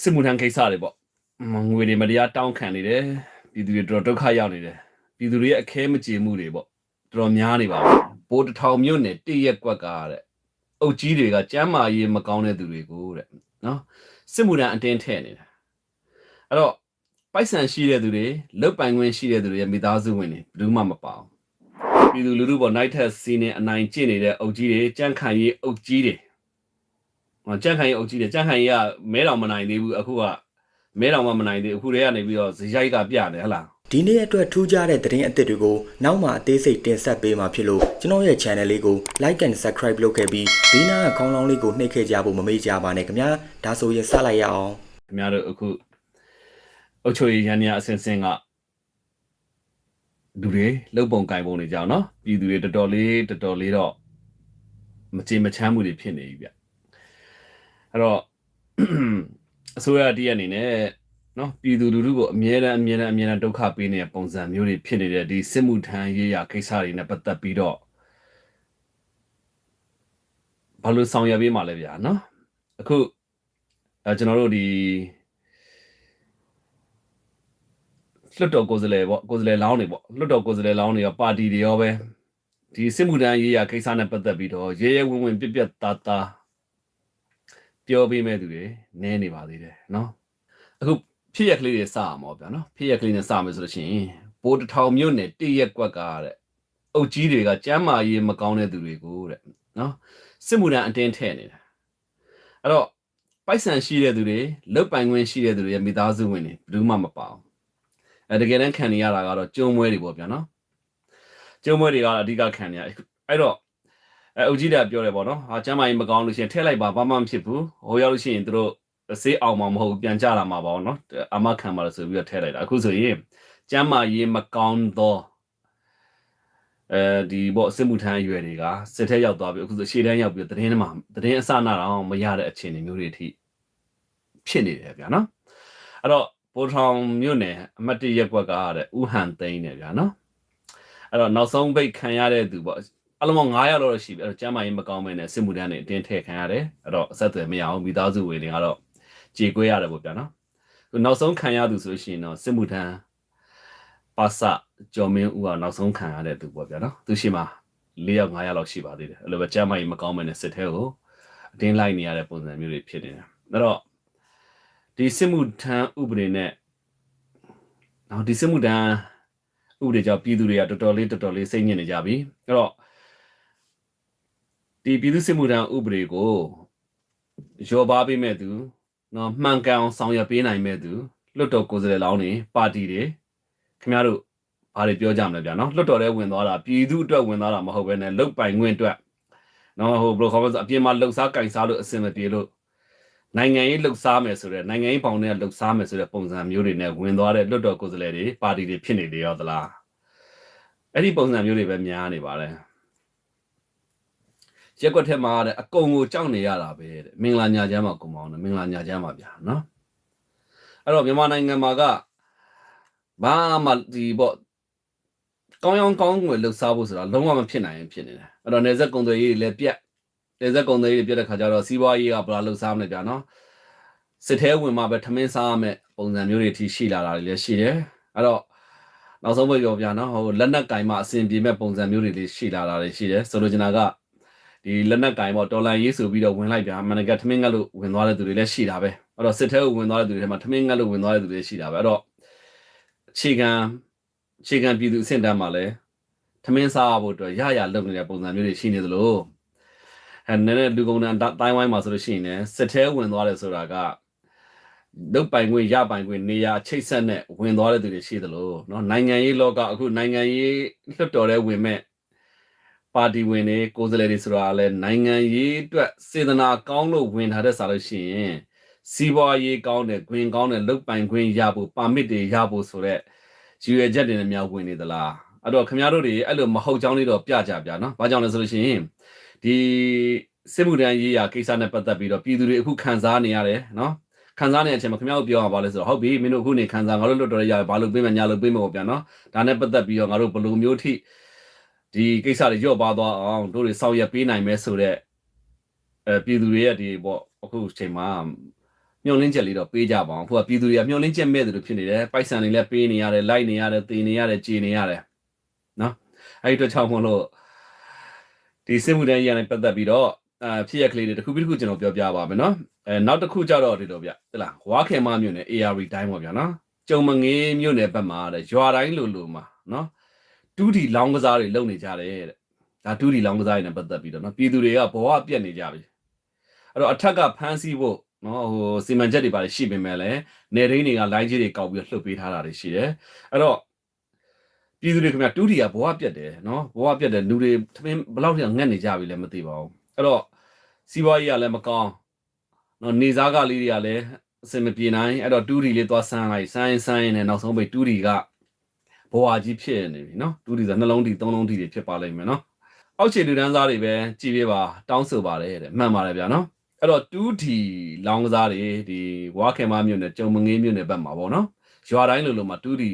စစ်မှုထမ်းကိစ္စတွေပေါ့မငွေတွေမတရားတောင်းခံနေတယ်ပြည်သူတွေတော်တော်ဒုက္ခရောက်နေတယ်ပြည်သူတွေရဲ့အခဲမကြေမှုတွေပေါ့တော်တော်များနေပါဘူးပိုးတစ်ထောင်မြို့နယ်တည့်ရက်ကွက်ကတဲ့အုတ်ကြီးတွေကကျမ်းမာရေးမကောင်းတဲ့သူတွေကိုတဲ့နော်စစ်မှုထမ်းအတင်းထည့်နေတာအဲ့တော့ပိုက်ဆံရှိတဲ့သူတွေလုတ်ပိုင်ခွင့်ရှိတဲ့သူတွေရဲ့မိသားစုဝင်တွေဘယ်သူမှမပါဘူးပြည်သူလူထုပေါ် night test စီးနေအနိုင်ကျင့်နေတဲ့အုတ်ကြီးတွေကြန့်ခိုင်ရေးအုတ်ကြီးတွေဟော ကြက်ခိုင်ရဲ့အုပ်ကြီးတယ်ကြက်ခိုင်ကြီးကမဲတော်မနိုင်သေးဘူးအခုကမဲတော်မမနိုင်သေးဘူးအခုတည်းကနေပြီးတော့ဇရိုက်ကပြတယ်ဟဟလားဒီနေ့အတွက်ထူးခြားတဲ့သတင်းအသစ်တွေကိုနောက်မှအသေးစိတ်တင်ဆက်ပေးမှာဖြစ်လို့ကျွန်တော်ရဲ့ channel လေးကို like and subscribe လုပ်ခဲ့ပြီးဘေးနားကခေါင်းလောင်းလေးကိုနှိပ်ခဲ့ကြဖို့မမေ့ကြပါနဲ့ခင်ဗျာဒါဆိုရင်စလိုက်ရအောင်ခင်ဗျားတို့အခုအုတ်ချိုရရန်ရအစင်စင်ကလူတွေလှုပ်ပုံကင်ပုံနေကြအောင်နော်ပြည်သူတွေတော်တော်လေးတော်တော်လေးတော့မကြေမချမ်းမှုတွေဖြစ်နေပြီဗျ အဲ့တော့အစိုးရတည်းအနေနဲ့နော်ပြည်သူလူထုကိုအမြဲတမ်းအမြဲတမ်းအမြဲတမ်းဒုက္ခပေးနေတဲ့ပုံစံမျိုးတွေဖြစ်နေတဲ့ဒီစစ်မှုထမ်းရေးရကိစ္စတွေနဲ့ပတ်သက်ပြီးတော့ဘာလို့ဆောင်ရွက်ပေးမှာလဲဗျာနော်အခုအဲကျွန်တော်တို့ဒီလွတ်တော်ကိုယ်စားလှယ်ပေါ့ကိုယ်စားလှယ်လောင်းတွေပေါ့လွတ်တော်ကိုယ်စားလှယ်လောင်းတွေရောပါတီတွေရောပဲဒီစစ်မှုထမ်းရေးရကိစ္စနဲ့ပတ်သက်ပြီးတော့ရဲရဲဝံ့ဝံ့ပြက်ပြက်သားသား ပြောပေးမဲ့သူတွေနည်းနေပါသေးတယ်နော်အခုဖြစ်ရက်ကလေးတွေစအောင်ပေါ့ဗျာနော်ဖြစ်ရက်ကလေးနဲ့စမယ်ဆိုလို့ရှိရင်ပိုးတစ်ထောင်မြို့နယ်တည့်ရက်ကွက်ကတဲ့အုတ်ကြီးတွေကကျမ်းမာရေးမကောင်းတဲ့သူတွေကိုတဲ့နော်စစ်မှုထမ်းအတင်းထည့်နေတာအဲ့တော့ပိုက်ဆံရှိတဲ့သူတွေလုတ်ပိုင်ခွင့်ရှိတဲ့သူတွေရဲ့မိသားစုဝင်တွေဘယ်သူမှမပါဘူးအဲတကယ်တမ်းခံနေရတာကတော့ကျုံမွဲတွေပေါ့ဗျာနော်ကျုံမွဲတွေကတော့အဓိကခံနေရအဲ့တော့ အဲအုတ်ကြီးတွေကပြောတယ်ပေါ့နော်ဟာကျမ်းမာရေးမကောင်းလို့ရှိရင်ထည့်လိုက်ပါဘာမှမဖြစ်ဘူးဟိုရောက်လို့ရှိရင်သူတို့ဆေးအောင်မှာမဟုတ်ဘူးပြန်ကြလာမှာပေါ့နော်အမခံပါလို့ဆိုပြီးတော့ထည့်လိုက်တာအခုဆိုရင်ကျမ်းမာရေးမကောင်းသောအဲဒီပေါ့စစ်မှုထမ်းအရွယ်တွေကစစ်ထဲရောက်သွားပြီအခုဆိုရှေ့တန်းရောက်ပြီးတော့သတင်းမှာသတင်းအစနာတော့မရတဲ့အခြေအနေမျိုးတွေအထိဖြစ်နေတယ်ဗျာနော်အဲ့တော့ပိုထောင်မြို့နယ်အမတ်တရက်ကွက်ကတဲ့ဥဟန်သိန်းတယ်ဗျာနော်အဲ့တော့နောက်ဆုံးပိတ်ခံရတဲ့သူပေါ့ အလုံး9ယောက်တော့ရှိပြီအဲ့တော့ကျမ်းမာရေးမကောင်းမင်းနဲ့စစ်မှုထမ်းတွေအတင်းထည့်ခံရတယ်အဲ့တော့အဆက်အသွယ်မရအောင်မိသားစုဝင်တွေကတော့ကြေကွဲရတယ်ပေါ့ဗျာနော်ခုနောက်ဆုံးခံရသူဆိုလို့ရှိရင်တော့စစ်မှုထမ်းပါစကျော်မင်းဦးကနောက်ဆုံးခံရတဲ့သူပေါ့ဗျာနော်သူရှိမှာ၄ယောက်၅ယောက်လောက်ရှိပါသေးတယ်အဲ့လိုပဲကျမ်းမာရေးမကောင်းမင်းနဲ့စစ်ထဲကိုအတင်းလိုက်နေရတဲ့ပုံစံမျိုးတွေဖြစ်နေတယ်အဲ့တော့ဒီစစ်မှုထမ်းဥပဒေနဲ့နော်ဒီစစ်မှုထမ်းဥပဒေကြောင့်ပြည်သူတွေကတော်တော်လေးတော်တော်လေးစိတ်ညစ်နေကြပြီအဲ့တော့ ဒီပြည်သူစစ်မှုထမ်းဥပဒေကိုရောပါပေးမဲ့သူနော်မှန်ကန်အောင်ဆောင်ရွက်ပေးနိုင်မဲ့သူလွတ်တော်ကိုယ်စားလှယ်လောင်းတွေပါတီတွေခင်ဗျားတို့ဘာတွေပြောကြမလဲဗျာနော်လွတ်တော်ထဲဝင်သွားတာပြည်သူအတွက်ဝင်သွားတာမဟုတ်ဘဲနဲ့လုတ်ပိုင်ခွင့်အတွက်နော်ဟိုဘယ်လိုခေါ်မလဲဆိုအပြင်မှာလှုပ်ရှားကင်စားလို့အဆင်မပြေလို့နိုင်ငံရေးလှုပ်ရှားမယ်ဆိုတဲ့နိုင်ငံရေးပေါင်းနဲ့လှုပ်ရှားမယ်ဆိုတဲ့ပုံစံမျိုးတွေနဲ့ဝင်သွားတဲ့လွတ်တော်ကိုယ်စားလှယ်တွေပါတီတွေဖြစ်နေတယ်ရောသလားအဲ့ဒီပုံစံမျိုးတွေပဲများနေပါတယ် ရက်ကွက်ထက်မှာတဲ့အကုံကိုကြောက်နေရတာပဲတဲ့မင်္ဂလာညာချမ်းမှာကုံမောင်းတယ်မင်္ဂလာညာချမ်းမှာဗျာနော်အဲ့တော့မြန်မာနိုင်ငံမှာကဘာမှဒီပေါ့ကောင်းရောင်းကောင်းငွေလှုပ်ရှားဖို့ဆိုတာလုံးဝမဖြစ်နိုင်ရင်ဖြစ်နေတယ်အဲ့တော့နေဆက်ကုံတွေကြီးလည်းပြက်နေဆက်ကုံတွေကြီးပြက်တဲ့ခါကျတော့စီးပွားရေးကဘယ်လိုလှုပ်ရှားမလဲဗျာနော်စစ်သေးဝင်မှာပဲထမင်းစားရမယ်ပုံစံမျိုးတွေအထိရှိလာတာတွေလည်းရှိတယ်အဲ့တော့နောက်ဆုံးပဲပြောပြနော်ဟိုလက်နက်ကင်မှအစဉ်ပြေမဲ့ပုံစံမျိုးတွေလေးရှိလာတာတွေရှိတယ်ဆိုလိုချင်တာက ဒီလက်နက်ကင်ပေါ့တော်လန်ရေးဆိုပြီးတော့ဝင်လိုက်ဗျာမနက်ကထမင်းငတ်လို့ဝင်သွားတဲ့သူတွေလည်းရှိတာပဲအဲ့တော့စစ်သေးကိုဝင်သွားတဲ့သူတွေထဲမှာထမင်းငတ်လို့ဝင်သွားတဲ့သူတွေရှိတာပဲအဲ့တော့အခြေခံအခြေခံပြည်သူအဆင့်တန်းမှာလည်းထမင်းစားဖို့အတွက်ရရလုပ်နေတဲ့ပုံစံမျိုးတွေရှိနေသလိုအဲနည်းနည်းလူကုန်တန်းတိုင်းဝိုင်းမှာဆိုလို့ရှိရင်လည်းစစ်သေးဝင်သွားတယ်ဆိုတာကလုတ်ပိုင်ခွင့်ရပိုင်ခွင့်နေရာချိတ်ဆက်နဲ့ဝင်သွားတဲ့သူတွေရှိသလိုเนาะနိုင်ငံရေးလောကအခုနိုင်ငံရေးလွှတ်တော်ထဲဝင်မဲ့ ပါတီဝင်တွေကိုယ်စားလှယ်တွေဆိုတာလည်းနိုင်ငံရေးအတွက်စေတနာကောင်းလို့ဝင်ထားတဲ့စာလို့ရှိရင်စီးပွားရေးကောင်းတယ်ခွင်ကောင်းတယ်လုတ်ပိုင်ခွင့်ရဖို့ပါမစ်တွေရဖို့ဆိုတော့ရည်ရွယ်ချက်တွေနဲ့များဝင်နေသလားအဲ့တော့ခင်ဗျားတို့တွေအဲ့လိုမဟုတ်ကြောင်းလေးတော့ပြကြပြနော်ဘာကြောင့်လဲဆိုလို့ရှိရင်ဒီစစ်မှုထမ်းရေးရာကိစ္စနဲ့ပတ်သက်ပြီးတော့ပြည်သူတွေအခုခံစားနေရတယ်နော်ခံစားနေတဲ့အချိန်မှာခင်ဗျားတို့ပြောရပါလဲဆိုတော့ဟုတ်ပြီမင်းတို့အခုနေခံစားငါတို့လွတ်တော်ရရဘာလို့ပေးမယ်ညာလို့ပေးမယ်ပေါ့ဗျာနော်ဒါနဲ့ပတ်သက်ပြီးတော့ငါတို့ဘယ်လိုမျိုးထိ ဒီကိစ္စတွေကြော့ပါသွားအောင်တို့တွေစောင့်ရပေးနိုင်မယ်ဆိုတော့အဲပြည်သူတွေရဲ့ဒီပေါ့အခုအချိန်မှာမျောလင်းချက်လေးတော့ပေးကြပါအောင်အခုကပြည်သူတွေကမျောလင်းချက်မဲ့တယ်လို့ဖြစ်နေတယ်ပိုက်ဆံတွေလည်းပေးနေရတယ်လိုက်နေရတယ်တေနေရတယ်ကြေနေရတယ်နော်အဲ့ဒီအတွက်ကြောင့်မလို့ဒီစစ်မှုတန်းကြီးနဲ့ပတ်သက်ပြီးတော့အာဖြစ်ရကလေးတွေတစ်ခုပြီးတစ်ခုကျွန်တော်ပြောပြပါမယ်နော်အဲနောက်တစ်ခုကြတော့ဒီလိုဗျဟလားဝါခင်မမြို့နယ် ARV တိုင်းပေါ့ဗျာနော်ကျုံမငေးမြို့နယ်ဘက်မှာတဲ့ရွာတိုင်းလိုလိုမှာနော် တူးတီလောင်းကစားတွေလုပ်နေကြတယ်တဲ့ဒါတူးတီလောင်းကစားတွေနဲ့ပတ်သက်ပြီးတော့နော်ပြည်သူတွေကဘဝပြက်နေကြပြီအဲ့တော့အထက်ကဖမ်းဆီးဖို့နော်ဟိုစီမံချက်တွေပါရှိပေမဲ့လည်းနေရင်းတွေကလိုင်းကြီးတွေကောက်ပြီးလှုပ်ပေးထားတာတွေရှိတယ်အဲ့တော့ပြည်သူတွေခင်ဗျတူးတီကဘဝပြက်တယ်နော်ဘဝပြက်တယ်လူတွေသမင်းဘယ်လောက်ထိငတ်နေကြပြီလဲမသိပါဘူးအဲ့တော့စီးပွားရေးကလည်းမကောင်းနော်နေစားကလေးတွေကလည်းအစင်မပြေနိုင်အဲ့တော့တူးတီလေးသွားဆန်းလိုက်ဆန်းရင်ဆန်းရင်လည်းနောက်ဆုံးပိတ်တူးတီက ဘဝကြီးဖြစ်နေပြီနော်တူးတီဆိုနှလုံးတီသုံးလုံးတီတွေဖြစ်ပါလိမ့်မယ်နော်အောက်ခြေလူတန်းစားတွေပဲကြည်ပြပါတောင်းဆိုပါတယ်တဲ့မှန်ပါတယ်ဗျာနော်အဲ့တော့တူးတီလောင်းကစားတွေဒီဝါခင်မမြို့နယ်ကြုံမငေးမြို့နယ်ဘက်မှာပေါ့နော်ရွာတိုင်းလိုလိုမှာတူးတီ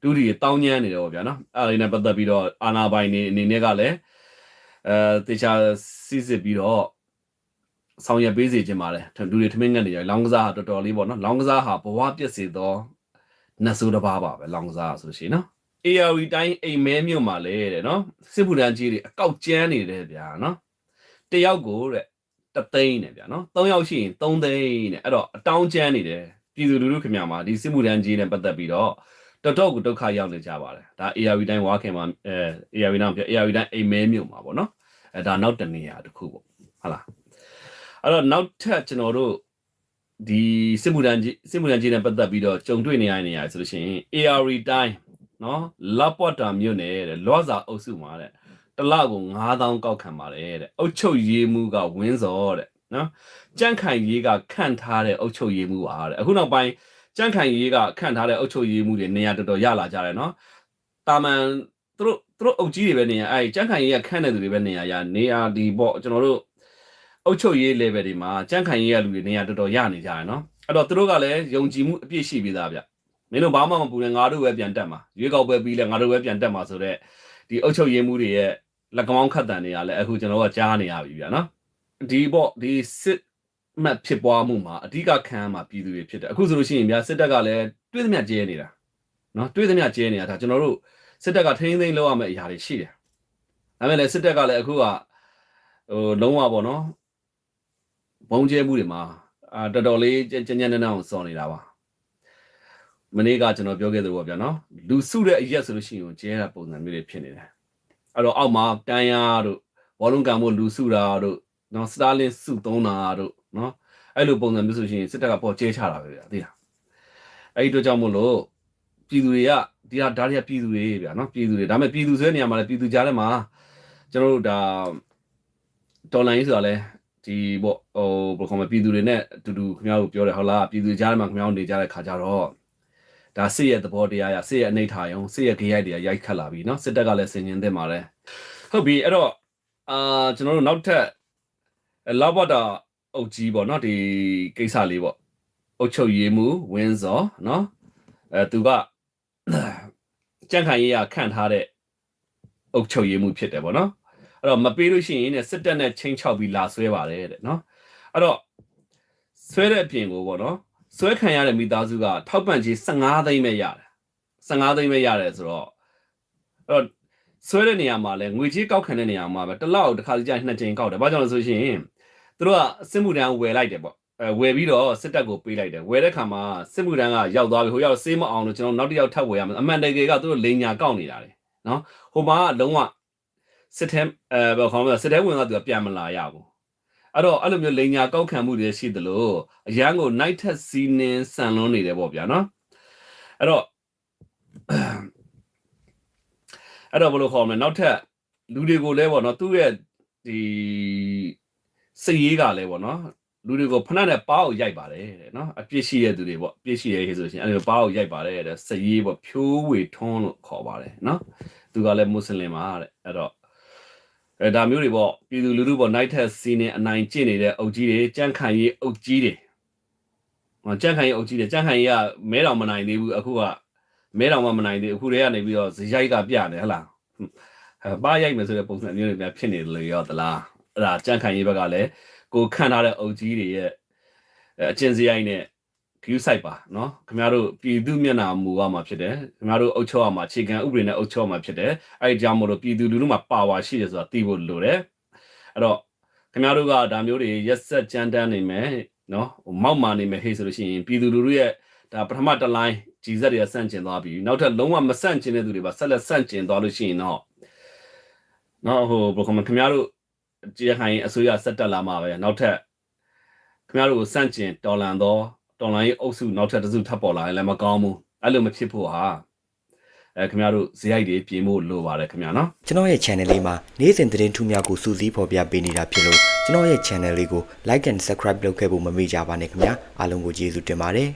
တူးတီတောင်းညမ်းနေတယ်ပေါ့ဗျာနော်အဲ့ဒါလေးနဲ့ပတ်သက်ပြီးတော့အာနာပိုင်နေအနေနဲ့ကလည်းအဲတေချာစစ်စစ်ပြီးတော့ဆောင်ရွက်ပေးစေချင်ပါတယ်လူတွေထမင်းငတ်နေကြလောင်းကစားဟာတော်တော်လေးပေါ့နော်လောင်းကစားဟာဘဝပြည့်စေသော နတ်ဆိုးတစ်ပါးပါပဲလောင်းကစားဆိုလို့ရှိရင်နော် ARV တိုင်းအိမ်မဲမြို့မှာလေတဲ့နော်စစ်ဗုဒ္ဓကြီးတွေအကောက်ကျန်းနေတယ်ဗျာနော်တယောက်ကိုတဲ့တသိန်းနဲ့ဗျာနော်၃ယောက်ရှိရင်၃သိန်းနဲ့အဲ့တော့အတောင်းကျန်းနေတယ်ပြည်သူလူထုခင်ဗျာမှာဒီစစ်ဗုဒ္ဓကြီးနဲ့ပတ်သက်ပြီးတော့တော်တော်ကိုဒုက္ခရောက်နေကြပါတယ်ဒါ ARV တိုင်းဝါခင်မှာအဲ ARV တိုင်းပြ ARV တိုင်းအိမ်မဲမြို့မှာပေါ့နော်အဲဒါနောက်တနေရာတစ်ခုပေါ့ဟုတ်လားအဲ့တော့နောက်ထပ်ကျွန်တော်တို့ ဒီစစ်မှုထမ်းကြီးစစ်မှုထမ်းကြီးနဲ့ပတ်သက်ပြီးတော့ကြုံတွေ့နေရတဲ့နေရာဆိုလို့ရှိရင် ARV တိုင်းနော်လပွတ်တာမြို့နယ်တဲ့လောစာအုပ်စုမှာတဲ့တလကို9000ကောက်ခံပါတယ်တဲ့အုတ်ချုပ်ရေးမှုကဝင်းစောတဲ့နော်ကြန့်ခိုင်ရေးကခန့်ထားတဲ့အုတ်ချုပ်ရေးမှုပါတဲ့အခုနောက်ပိုင်းကြန့်ခိုင်ရေးကခန့်ထားတဲ့အုတ်ချုပ်ရေးမှုတွေနေရာတော်တော်ရလာကြတယ်နော်တာမန်သူတို့သူတို့အုတ်ကြီးတွေပဲနေရအဲကြန့်ခိုင်ရေးကခန့်တဲ့သူတွေပဲနေရရနေရာဒီပေါ့ကျွန်တော်တို့ အုတ်ချုပ်ရေး level တွေမှာကြန့်ခိုင်ရေးကလူတွေနေရာတော်တော်ရနေကြတယ်နော်အဲ့တော့သူတို့ကလည်းယုံကြည်မှုအပြည့်ရှိပြီးသားဗျမင်းတို့ဘာမှမပူနဲ့ငါတို့ပဲပြန်တက်မှာရွေးကောက်ပွဲပြီးလဲငါတို့ပဲပြန်တက်မှာဆိုတော့ဒီအုတ်ချုပ်ရေးမှုတွေရဲ့လက်ကောင်းခတ်တန်တွေကလည်းအခုကျွန်တော်ကကြားနေရပြီဗျာနော်ဒီပေါ့ဒီစစ်မှတ်ဖြစ်ပွားမှုမှာအဓိကခံမှာပြည်သူတွေဖြစ်တယ်အခုဆိုလို့ရှိရင်ဗျာစစ်တပ်ကလည်းတွေးသမျှကျဲနေတာနော်တွေးသမျှကျဲနေတာဒါကျွန်တော်တို့စစ်တပ်ကထိန်းသိမ်းလုပ်ရမယ့်အရာတွေရှိတယ်ဒါပေမဲ့လည်းစစ်တပ်ကလည်းအခုကဟိုလုံးဝပေါ့နော် ဘုံကျဲမှုတွေမှာအာတော်တော်လေးကြမ်းကြမ်းနဲ့နဲ့အောင်စော်နေတာပါမနေ့ကကျွန်တော်ပြောခဲ့သလိုပေါ့ဗျာနော်လူစုတဲ့အရက်ဆိုလို့ရှိရင်ကျဲတာပုံစံမျိုးတွေဖြစ်နေတယ်အဲ့တော့အောက်မှာတန်ရာတို့ဘောလုံးကန်ဖို့လူစုတာတို့နော်စတာလင်စုသုံးတာတို့နော်အဲ့လိုပုံစံမျိုးဆိုရှင်စစ်တပ်ကပေါ်ကျဲချတာပဲဗျာသိလားအဲ့ဒီတော့ကြောင့်မို့လို့ပြည်သူတွေကဒီဟာဒါတွေကပြည်သူတွေဗျာနော်ပြည်သူတွေဒါပေမဲ့ပြည်သူဆိုတဲ့နေရာမှာလည်းပြည်သူကြားထဲမှာကျွန်တော်တို့ဒါတော်လိုင်းဆိုတာလဲ ဒီပေါ့ဟိုဘယ်လိုခေါ်မလဲပြည်သူတွေနဲ့အတူတူခင်ဗျားတို့ပြောတယ်ဟုတ်လားပြည်သူကြားထဲမှာခင်ဗျားတို့နေကြတဲ့ခါကြတော့ဒါစစ်ရဲ့သဘောတရားရစစ်ရဲ့အနေထားယုံစစ်ရဲ့ကြရိုက်တွေကရိုက်ခတ်လာပြီเนาะစစ်တပ်ကလည်းဆင်ញင်သင့်ပါတယ်ဟုတ်ပြီအဲ့တော့အာကျွန်တော်တို့နောက်ထပ်လောက်ဘတာအုတ်ကြီးပေါ့เนาะဒီကိစ္စလေးပေါ့အုတ်ချုပ်ရေးမှုဝင်းစောเนาะအဲသူကကြန့်ခိုင်ရေးရခန့်ထားတဲ့အုတ်ချုပ်ရေးမှုဖြစ်တယ်ပေါ့เนาะ အဲ့တော့မပေးလို့ရှိရင်ねစစ်တပ်နဲ့ချင်းချောက်ပြီးလာဆွဲပါတယ်တဲ့နော်အဲ့တော့ဆွဲတဲ့အပြင်ကိုပေါ့နော်ဆွဲခံရတဲ့မိသားစုကထောက်ပံ့ကြေး15သိန်းပဲရတယ်15သိန်းပဲရတယ်ဆိုတော့အဲ့တော့ဆွဲတဲ့နေရာမှာလဲငွေကြေးကောက်ခံတဲ့နေရာမှာပဲတစ်လောက်တစ်ခါကြာနှစ်ကြိမ်ကောက်တယ်ဘာကြောင့်လဲဆိုရင်သူတို့ကစစ်မှုထမ်းဝယ်လိုက်တယ်ပေါ့အဲဝယ်ပြီးတော့စစ်တပ်ကိုပေးလိုက်တယ်ဝယ်တဲ့ခါမှာစစ်မှုထမ်းကရောက်သွားပြီဟိုရောက်စေးမအောင်လို့ကျွန်တော်နောက်တစ်ယောက်ထပ်ဝယ်ရမယ်အမှန်တကယ်ကသူတို့လိန်ညာကောက်နေတာလေနော်ဟိုမှာကလုံးဝ စစ်ထဲအဲဘယ်ခေါ်မလဲစစ်ထဲဝင်ကသူကပြန်မလာရဘူးအဲ့တော့အဲ့လိုမျိုးလိန်ညာကောက်ခံမှုတွေရှိသလိုအရန်ကို night ထက်စီးနင်းဆန်လွန်းနေတယ်ပေါ့ဗျာနော်အဲ့တော့အဲ့တော့ဘယ်လိုခေါ်မလဲနောက်ထပ်လူတွေကိုလည်းပေါ့နော်သူ့ရဲ့ဒီစိတ်ရေးကလည်းပေါ့နော်လူတွေကိုဖဏနဲ့ပါအောင်ရိုက်ပါတယ်တဲ့နော်အပြစ်ရှိတဲ့သူတွေပေါ့အပြစ်ရှိတဲ့ဆိုရှင်အဲ့လိုပါအောင်ရိုက်ပါတယ်တဲ့စိတ်ရေးပေါ့ဖြိုးဝေထွန်းလို့ခေါ်ပါတယ်နော်သူကလည်းမွတ်စလင်ပါတဲ့အဲ့တော့ အဲဒါမျိုးတွေပေါ့ပြည်သူလူထုပေါ့ night test စီးနေအနိုင်ကျင့်နေတဲ့အုပ်ကြီးတွေကြန့်ခိုင်ရေးအုပ်ကြီးတွေဟောကြန့်ခိုင်ရေးအုပ်ကြီးတွေကြန့်ခိုင်ရေးကမဲတော်မနိုင်သေးဘူးအခုကမဲတော်မှမနိုင်သေးအခုတည်းကနေပြီးတော့ဇရိုက်ကပြတယ်ဟလားအဲပါရိုက်မယ်ဆိုတဲ့ပုံစံမျိုးတွေများဖြစ်နေတယ်လို့ရောသလားအဲ့ဒါကြန့်ခိုင်ရေးဘက်ကလည်းကိုခန့်ထားတဲ့အုပ်ကြီးတွေရဲ့အဲအကျင့်စရိုက်နဲ့ ဂယူဆိုင်ပါနော်ခင်ဗျားတို့ပြည်သူမျက်နာမူရမှာဖြစ်တယ်ခင်ဗျားတို့အုပ်ချုပ်ရမှာအခြေခံဥပဒေနဲ့အုပ်ချုပ်ရမှာဖြစ်တယ်အဲဒီကြောင့်မို့လို့ပြည်သူလူထုမှာပါဝါရှိတယ်ဆိုတာသိဖို့လိုတယ်အဲ့တော့ခင်ဗျားတို့ကဒါမျိုးတွေရက်ဆက်ကြမ်းတမ်းနေမယ်နော်မောက်မာနေမယ်ဟေ့ဆိုလို့ရှိရင်ပြည်သူလူထုရဲ့ဒါပထမတစ်လိုင်းဂျီဇက်တွေကဆန့်ကျင်သွားပြီနောက်ထပ်လုံးဝမဆန့်ကျင်တဲ့သူတွေပါဆက်လက်ဆန့်ကျင်သွားလို့ရှိရင်တော့နော်ဟိုဘယ်ကမှခင်ဗျားတို့ကြေဟိုင်းအစိုးရဆက်တက်လာမှာပဲနောက်ထပ်ခင်ဗျားတို့ကိုဆန့်ကျင်တော်လန်တော့ တော်လန်ရေးအုပ်စုနောက်ထပ်တစ်စုထပ်ပေါ်လာရင်လည်းမကောင်းဘူးအဲ့လိုမဖြစ်ဖို့ဟာအဲခင်ဗျားတို့ဇယိုက်တွေပြင်ဖို့လိုပါတယ်ခင်ဗျာနော်ကျွန်တော်ရဲ့ channel လေးမှာနေ့စဉ်သတင်းထူးများကိုစူးစီးဖော်ပြပေးနေတာဖြစ်လို့ကျွန်တော်ရဲ့ channel လေးကို like and subscribe လုပ်ခဲ့ဖို့မမေ့ကြပါနဲ့ခင်ဗျာအားလုံးကိုကျေးဇူးတင်ပါတယ်